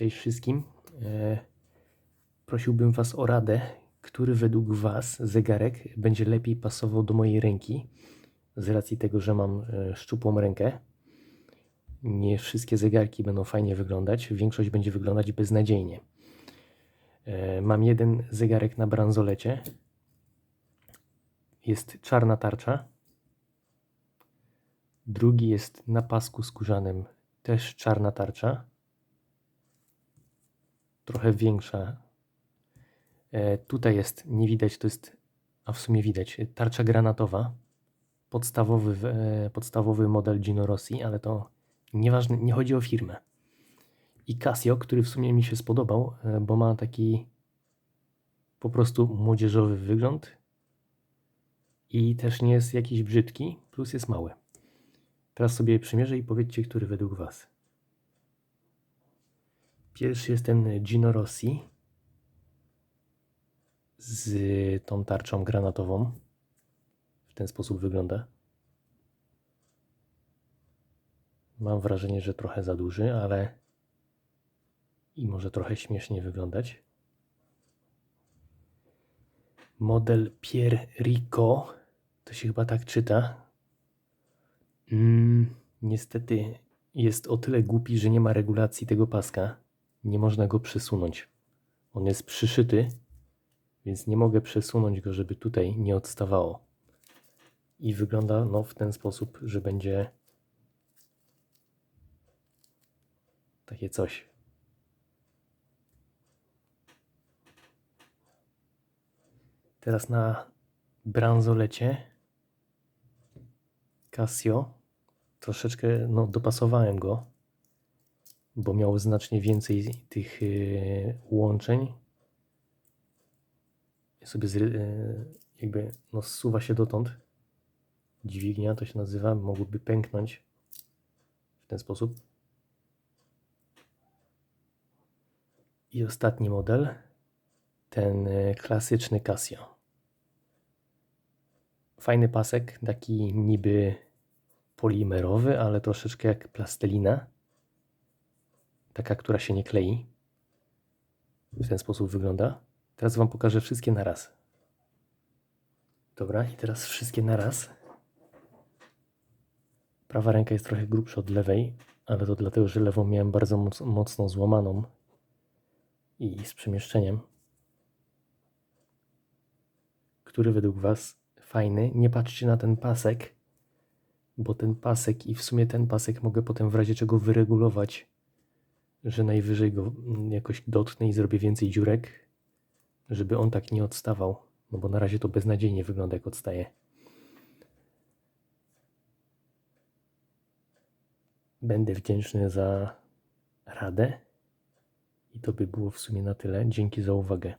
Cześć wszystkim. E, prosiłbym Was o radę, który według Was zegarek będzie lepiej pasował do mojej ręki. Z racji tego, że mam e, szczupłą rękę. Nie wszystkie zegarki będą fajnie wyglądać, większość będzie wyglądać beznadziejnie. E, mam jeden zegarek na bransolecie. Jest czarna tarcza. Drugi jest na pasku skórzanym, też czarna tarcza trochę większa. E, tutaj jest, nie widać, to jest, a w sumie widać, tarcza granatowa. Podstawowy, e, podstawowy model Gino Rossi, ale to nieważne, nie chodzi o firmę. I Casio, który w sumie mi się spodobał, e, bo ma taki po prostu młodzieżowy wygląd i też nie jest jakiś brzydki, plus jest mały. Teraz sobie przymierzę i powiedzcie, który według Was. Pierwszy jest ten Gino Rossi z tą tarczą granatową. W ten sposób wygląda. Mam wrażenie, że trochę za duży, ale i może trochę śmiesznie wyglądać. Model Pier Rico, to się chyba tak czyta. Mm, niestety jest o tyle głupi, że nie ma regulacji tego paska. Nie można go przesunąć. On jest przyszyty, więc nie mogę przesunąć go, żeby tutaj nie odstawało. I wygląda no, w ten sposób, że będzie takie coś. Teraz na bransolecie Casio troszeczkę no, dopasowałem go, bo miał znacznie więcej tych yy, łączeń. Sobie yy, jakby no, zsuwa się dotąd. Dźwignia to się nazywa, mogłoby pęknąć w ten sposób. I ostatni model, ten yy, klasyczny Casio. Fajny pasek, taki niby polimerowy, ale troszeczkę jak plastelina. Taka, która się nie klei. W ten sposób wygląda. Teraz Wam pokażę wszystkie na raz. Dobra, i teraz wszystkie na raz. Prawa ręka jest trochę grubsza od lewej, ale to dlatego, że lewą miałem bardzo moc, mocno złamaną i z przemieszczeniem. Który według Was fajny? Nie patrzcie na ten pasek, bo ten pasek i w sumie ten pasek mogę potem w razie czego wyregulować, że najwyżej go mm, jakoś dotknę i zrobię więcej dziurek, żeby on tak nie odstawał, no bo na razie to beznadziejnie wygląda jak odstaje. Będę wdzięczny za radę i to by było w sumie na tyle. Dzięki za uwagę.